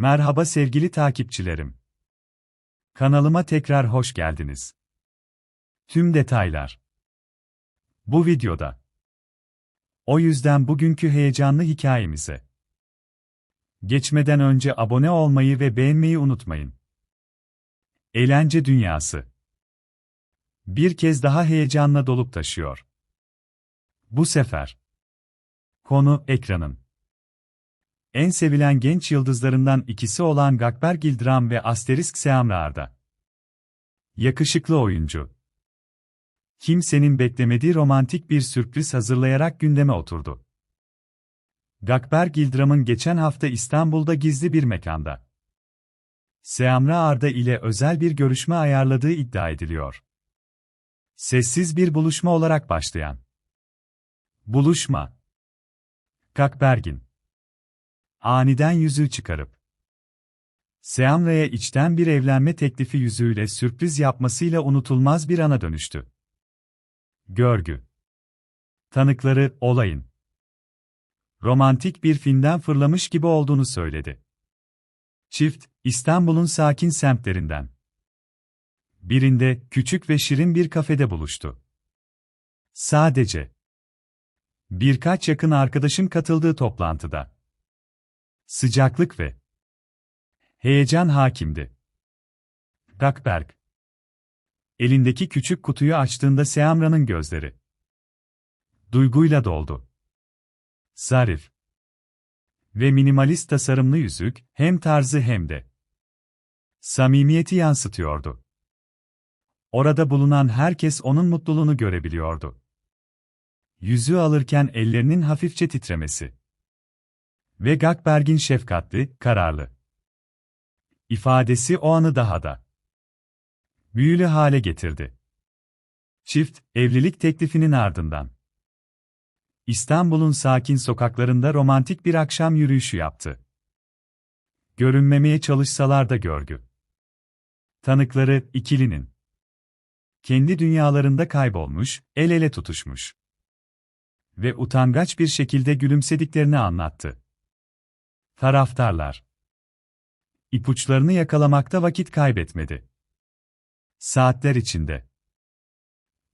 Merhaba sevgili takipçilerim. Kanalıma tekrar hoş geldiniz. Tüm detaylar bu videoda. O yüzden bugünkü heyecanlı hikayemize geçmeden önce abone olmayı ve beğenmeyi unutmayın. Eğlence dünyası bir kez daha heyecanla dolup taşıyor. Bu sefer konu ekranın en sevilen genç yıldızlarından ikisi olan Gakber Gildram ve Asterisk Seamrar'da. Yakışıklı oyuncu. Kimsenin beklemediği romantik bir sürpriz hazırlayarak gündeme oturdu. Gakber Gildram'ın geçen hafta İstanbul'da gizli bir mekanda Seamra Arda ile özel bir görüşme ayarladığı iddia ediliyor. Sessiz bir buluşma olarak başlayan buluşma Gakbergin aniden yüzüğü çıkarıp Seamra'ya içten bir evlenme teklifi yüzüğüyle sürpriz yapmasıyla unutulmaz bir ana dönüştü. Görgü Tanıkları, olayın romantik bir filmden fırlamış gibi olduğunu söyledi. Çift, İstanbul'un sakin semtlerinden. Birinde, küçük ve şirin bir kafede buluştu. Sadece birkaç yakın arkadaşın katıldığı toplantıda. Sıcaklık ve heyecan hakimdi. Gakberg Elindeki küçük kutuyu açtığında Seamra'nın gözleri duyguyla doldu. Zarif ve minimalist tasarımlı yüzük hem tarzı hem de samimiyeti yansıtıyordu. Orada bulunan herkes onun mutluluğunu görebiliyordu. Yüzüğü alırken ellerinin hafifçe titremesi ve Gakberg'in şefkatli, kararlı ifadesi o anı daha da büyülü hale getirdi. Çift, evlilik teklifinin ardından İstanbul'un sakin sokaklarında romantik bir akşam yürüyüşü yaptı. Görünmemeye çalışsalar da görgü. Tanıkları, ikilinin kendi dünyalarında kaybolmuş, el ele tutuşmuş ve utangaç bir şekilde gülümsediklerini anlattı. Taraftarlar ipuçlarını yakalamakta vakit kaybetmedi. Saatler içinde.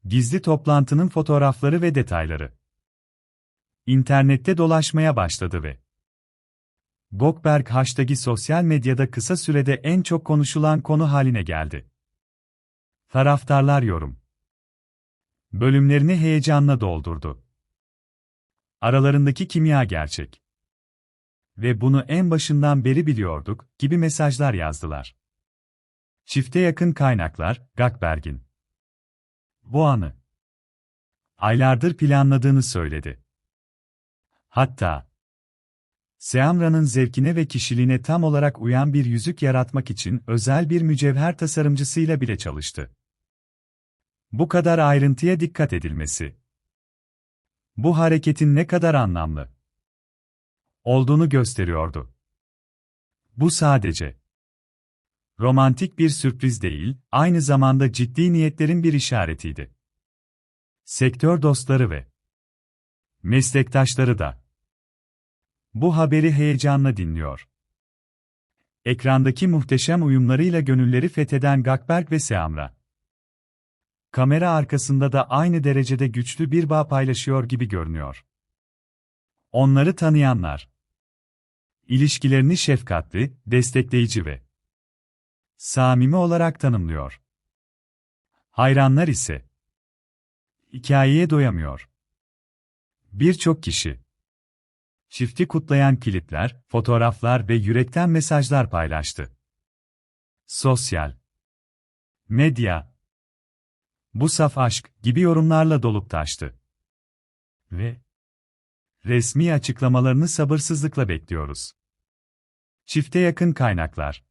Gizli toplantının fotoğrafları ve detayları internette dolaşmaya başladı ve Gokberg hashtag'i sosyal medyada kısa sürede en çok konuşulan konu haline geldi. Taraftarlar yorum bölümlerini heyecanla doldurdu. Aralarındaki kimya gerçek. Ve bunu en başından beri biliyorduk gibi mesajlar yazdılar. Çifte yakın kaynaklar, Gakberg'in bu anı aylardır planladığını söyledi. Hatta Seamra'nın zevkine ve kişiliğine tam olarak uyan bir yüzük yaratmak için özel bir mücevher tasarımcısıyla bile çalıştı. Bu kadar ayrıntıya dikkat edilmesi. Bu hareketin ne kadar anlamlı olduğunu gösteriyordu. Bu sadece romantik bir sürpriz değil, aynı zamanda ciddi niyetlerin bir işaretiydi. Sektör dostları ve meslektaşları da bu haberi heyecanla dinliyor. Ekrandaki muhteşem uyumlarıyla gönülleri fetheden Gakberk ve Seamra. Kamera arkasında da aynı derecede güçlü bir bağ paylaşıyor gibi görünüyor. Onları tanıyanlar, ilişkilerini şefkatli, destekleyici ve samimi olarak tanımlıyor. Hayranlar ise hikayeye doyamıyor. Birçok kişi çifti kutlayan klipler, fotoğraflar ve yürekten mesajlar paylaştı. Sosyal medya bu saf aşk gibi yorumlarla dolup taştı. Ve resmi açıklamalarını sabırsızlıkla bekliyoruz. Çifte yakın kaynaklar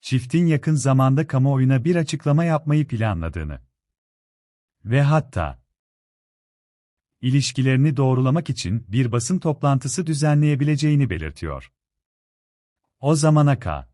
Çiftin yakın zamanda kamuoyuna bir açıklama yapmayı planladığını ve hatta ilişkilerini doğrulamak için bir basın toplantısı düzenleyebileceğini belirtiyor. O zamana ka